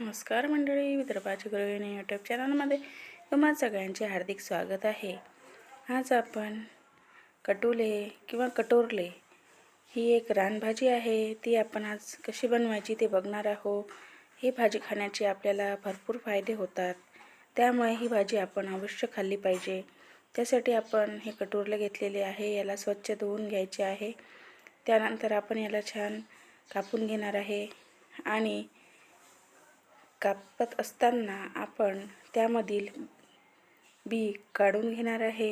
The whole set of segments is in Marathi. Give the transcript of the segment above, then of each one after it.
नमस्कार मंडळी विदर्भाची गृहिणी यूट्यूब चॅनलमध्ये तुम्हा सगळ्यांचे हार्दिक स्वागत आहे. आज आपण कटुले किंवा कटोरले ही एक रानभाजी आहे. ती आपण आज कशी बनवायची ते बघणार आहोत. ही भाजी खाण्याचे आपल्याला भरपूर फायदे होतात. त्यामुळे ही भाजी आपण अवश्य खाल्ली पाहिजे. त्यासाठी आपण हे कटोरले घेतलेले आहे. याला स्वच्छ धुवून घ्यायचे आहे. त्यानंतर आपण याला छान कापून घेणार आहे. आणि कापत असताना आपण त्यामधील बी काढून घेणार आहे.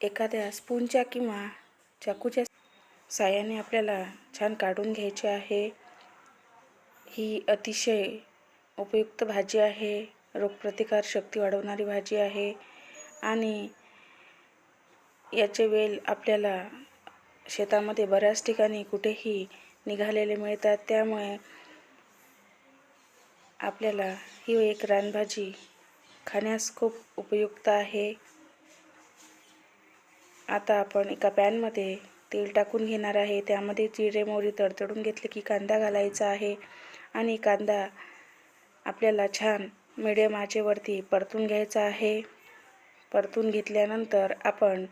एखाद्या स्पूनच्या किंवा चाकूच्या साह्याने आपल्याला छान काढून घ्यायचे आहे. ही अतिशय उपयुक्त भाजी आहे. रोगप्रतिकार शक्ती वाढवणारी भाजी आहे. आणि याचे वेल आपल्याला शेतामध्ये बऱ्याच ठिकाणी कुठेही निघालेले मिळतात. त्यामुळे आपल्याला ही एक रानभाजी खाण्यास खूप उपयुक्त आहे. आता आपण एका पॅनमध्ये तेल टाकून घेणार आहे. त्यामध्ये जिरे मोहरी तडतडून घेतले की कांदा घालायचा आहे. आणि कांदा आपल्याला छान मिडियम आचेवरती परतून घ्यायचा आहे. परतून घेतल्यानंतर आपण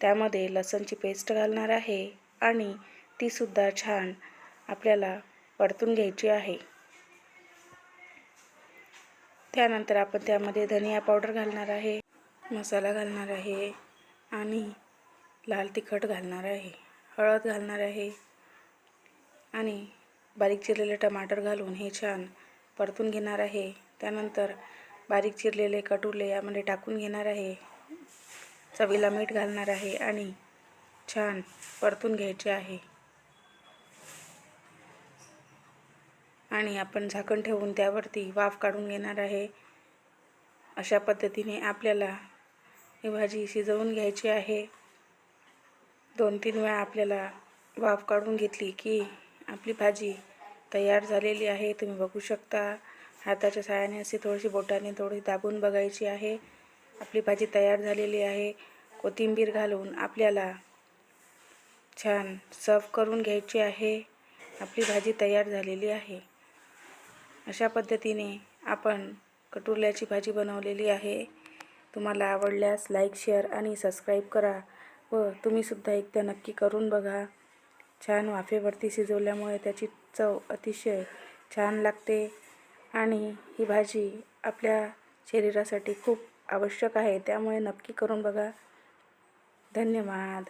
त्यामध्ये लसणची पेस्ट घालणार आहे. आणि तीसुद्धा छान आपल्याला परतून घ्यायची आहे. त्यानंतर आपण त्यामध्ये धनिया पावडर घालणार आहे मसाला घालणार आहे आणि लाल तिखट घालणार आहे हळद घालणार आहे आणि बारीक चिरलेले टमाटर घालून हे छान परतून घेणार आहे. त्यानंतर बारीक चिरलेले कटुले यामध्ये टाकून घेणार आहे. चवीला मीठ घालणार आहे आणि छान परतून घ्यायचे आहे. आणि आपण झाकण ठेवून त्यावरती वाफ काढून घेणार आहे. अशा पद्धतीने आपल्याला ही भाजी शिजवून घ्यायची आहे. दोन तीन वेळा आपल्याला वाफ काढून घेतली की आपली भाजी तयार झालेली आहे. तुम्ही बघू शकता हाताच्या सहाय्याने अशी थोडीशी बोटाने थोडी दाबून बघायची आहे. आपली भाजी तयार झालेली आहे. कोथिंबीर घालून आपल्याला छान सर्व करून घ्यायची आहे. आपली भाजी तयार झालेली आहे. अशा पद्धतीने आपण कटुरल्याची भाजी बनवलेली आहे. तुम्हाला आवडल्यास लाईक शेअर आणि सबस्क्राईब करा व तुम्हीसुद्धा एकदा नक्की करून बघा. छान वाफेवरती शिजवल्यामुळे त्याची चव अतिशय छान लागते आणि ही भाजी आपल्या शरीरासाठी खूप आवश्यक आहे. त्यामुळे नक्की करून बघा. धन्यवाद.